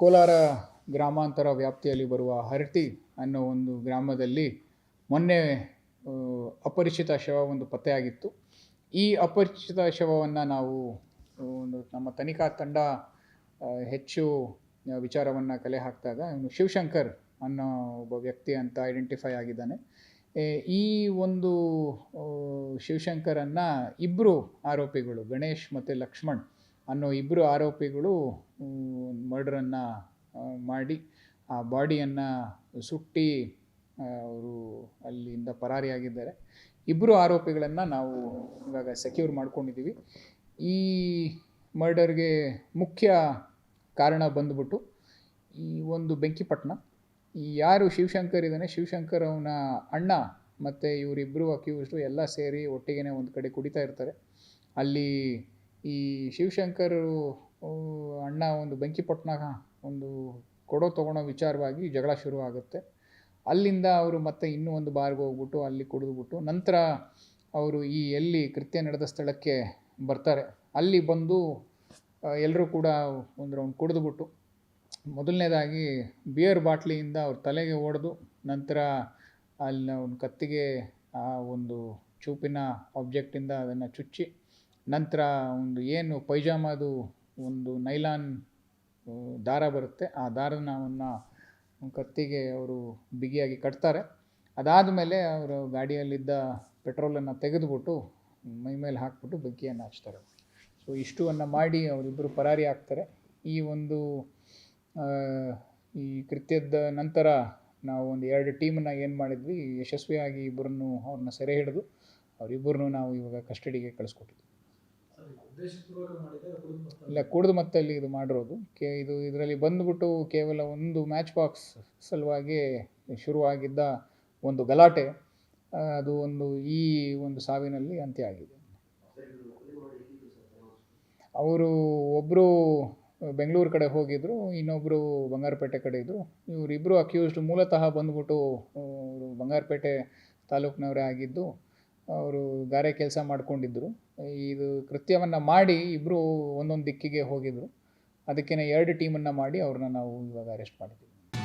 ಕೋಲಾರ ಗ್ರಾಮಾಂತರ ವ್ಯಾಪ್ತಿಯಲ್ಲಿ ಬರುವ ಹರಟಿ ಅನ್ನೋ ಒಂದು ಗ್ರಾಮದಲ್ಲಿ ಮೊನ್ನೆ ಅಪರಿಚಿತ ಶವ ಒಂದು ಪತ್ತೆಯಾಗಿತ್ತು. ಈ ಅಪರಿಚಿತ ಶವವನ್ನು ನಾವು ಒಂದು ನಮ್ಮ ತನಿಖಾ ತಂಡ ಹೆಚ್ಚು ವಿಚಾರವನ್ನು ಕಲೆ ಹಾಕಿದಾಗ ಇವನು ಶಿವಶಂಕರ್ ಅನ್ನೋ ಒಬ್ಬ ವ್ಯಕ್ತಿ ಅಂತ ಐಡೆಂಟಿಫೈ ಆಗಿದ್ದಾನೆ. ಈ ಒಂದು ಶಿವಶಂಕರನ್ನು ಇಬ್ಬರು ಆರೋಪಿಗಳು ಗಣೇಶ್ ಮತ್ತು ಲಕ್ಷ್ಮಣ್ ಅನ್ನೋ ಇಬ್ಬರು ಆರೋಪಿಗಳು ಮರ್ಡ್ರನ್ನು ಮಾಡಿ, ಆ ಬಾಡಿಯನ್ನು ಸುಟ್ಟಿ ಅವರು ಅಲ್ಲಿಂದ ಪರಾರಿಯಾಗಿದ್ದಾರೆ. ಇಬ್ಬರು ಆರೋಪಿಗಳನ್ನು ನಾವು ಇವಾಗ ಸೆಕ್ಯೂರ್ ಮಾಡ್ಕೊಂಡಿದ್ದೀವಿ. ಈ ಮರ್ಡರ್ಗೆ ಮುಖ್ಯ ಕಾರಣ ಬಂದ್ಬಿಟ್ಟು ಈ ಒಂದು ಬೆಂಕಿಪಟ್ಟಣ ಈ ಯಾರು ಶಿವಶಂಕರ್ ಇದ್ದಾನೆ ಶಿವಶಂಕರ್ ಅವನ ಅಣ್ಣ ಮತ್ತು ಇವರಿಬ್ಬರು ಅಕ್ಯೂಸ್ಡು ಎಲ್ಲ ಸೇರಿ ಒಟ್ಟಿಗೆ ಒಂದು ಕಡೆ ಕುಡಿತಾ ಇರ್ತಾರೆ. ಅಲ್ಲಿ ಈ ಶಿವಶಂಕರ್ ಅಣ್ಣ ಒಂದು ಬೆಂಕಿಪಟ್ಟಣ ಒಂದು ಕೊಡೋ ತೊಗೊಳೋ ವಿಚಾರವಾಗಿ ಜಗಳ ಶುರು ಆಗುತ್ತೆ ಅಲ್ಲಿಂದ ಅವರು ಮತ್ತೆ ಇನ್ನೂ ಒಂದು ಬಾರ್ಗೆ ಹೋಗ್ಬಿಟ್ಟು ಅಲ್ಲಿ ಕುಡಿದ್ಬಿಟ್ಟು ನಂತರ ಅವರು ಈ ಎಲ್ಲಿ ಕೃತ್ಯ ನಡೆದ ಸ್ಥಳಕ್ಕೆ ಬರ್ತಾರೆ. ಅಲ್ಲಿ ಬಂದು ಎಲ್ಲರೂ ಕೂಡ ಒಂದು ರೌಂಡ್ ಕುಡಿದ್ಬಿಟ್ಟು ಮೊದಲನೇದಾಗಿ ಬಿಯರ್ ಬಾಟ್ಲಿಯಿಂದ ಅವ್ರ ತಲೆಗೆ ಹೊಡೆದು ನಂತರ ಅಲ್ಲಿನ ಒಂದು ಕತ್ತಿಗೆ ಆ ಒಂದು ಚೂಪಿನ ಆಬ್ಜೆಕ್ಟಿಂದ ಅದನ್ನು ಚುಚ್ಚಿ ನಂತರ ಒಂದು ಏನು ಪೈಜಾಮದು ಒಂದು ನೈಲಾನ್ ದಾರ ಬರುತ್ತೆ. ಆ ದಾರನ ಅವನ್ನ ಕತ್ತಿಗೆ ಅವರು ಬಿಗಿಯಾಗಿ ಕಟ್ತಾರೆ. ಅದಾದ ಮೇಲೆ ಅವರು ಗಾಡಿಯಲ್ಲಿದ್ದ ಪೆಟ್ರೋಲನ್ನು ತೆಗೆದುಬಿಟ್ಟು ಮೈ ಮೇಲೆ ಹಾಕ್ಬಿಟ್ಟು ಬೆಂಕಿಯನ್ನು ಹಚ್ತಾರೆ. ಸೊ ಇಷ್ಟುವನ್ನು ಮಾಡಿ ಅವರಿಬ್ಬರು ಪರಾರಿ ಆಗ್ತಾರೆ. ಈ ಒಂದು ಈ ಕೃತ್ಯದ ನಂತರ ನಾವು ಒಂದು ಎರಡು ಟೀಮನ್ನ ಏನು ಮಾಡಿದ್ವಿ, ಯಶಸ್ವಿಯಾಗಿ ಇಬ್ಬರನ್ನು ಅವ್ರನ್ನ ಸೆರೆ ಹಿಡಿದು ಅವರಿಬ್ಬರನ್ನು ನಾವು ಇವಾಗ ಕಸ್ಟಡಿಗೆ ಕಳಿಸ್ಕೊಟ್ಟಿದ್ವಿ. ಇಲ್ಲ, ಕುಡಿದು ಮತ್ತಲ್ಲಿ ಇದು ಮಾಡಿರೋದು. ಕೆ, ಇದು ಇದರಲ್ಲಿ ಬಂದ್ಬಿಟ್ಟು ಕೇವಲ ಒಂದು ಮ್ಯಾಚ್ ಬಾಕ್ಸ್ ಸಲುವಾಗಿ ಶುರುವಾಗಿದ್ದ ಒಂದು ಗಲಾಟೆ ಅದು ಒಂದು ಈ ಒಂದು ಸಾವಿನಲ್ಲಿ ಅಂತ್ಯ ಆಗಿದೆ. ಅವರು ಒಬ್ಬರು ಬೆಂಗಳೂರು ಕಡೆ ಹೋಗಿದ್ರು ಇನ್ನೊಬ್ಬರು ಬಂಗಾರಪೇಟೆ ಕಡೆ ಇದ್ದರು ಇವರಿಬ್ಬರು ಅಕ್ಯೂಸ್ಡ್ ಮೂಲತಃ ಬಂದ್ಬಿಟ್ಟು ಬಂಗಾರಪೇಟೆ ತಾಲೂಕಿನವರೇ ಆಗಿದ್ದು ಅವರು ಗಾರೆ ಕೆಲಸ ಮಾಡಿಕೊಂಡಿದ್ದರು ಇದು ಕೃತ್ಯವನ್ನು ಮಾಡಿ ಇಬ್ಬರು ಒಂದೊಂದು ದಿಕ್ಕಿಗೆ ಹೋಗಿದ್ದರು ಅದಕ್ಕೇ ಎರಡು ಟೀಮನ್ನು ಮಾಡಿ ಅವ್ರನ್ನ ನಾವು ಇವಾಗ ಅರೆಸ್ಟ್ ಮಾಡಿದ್ದೀವಿ.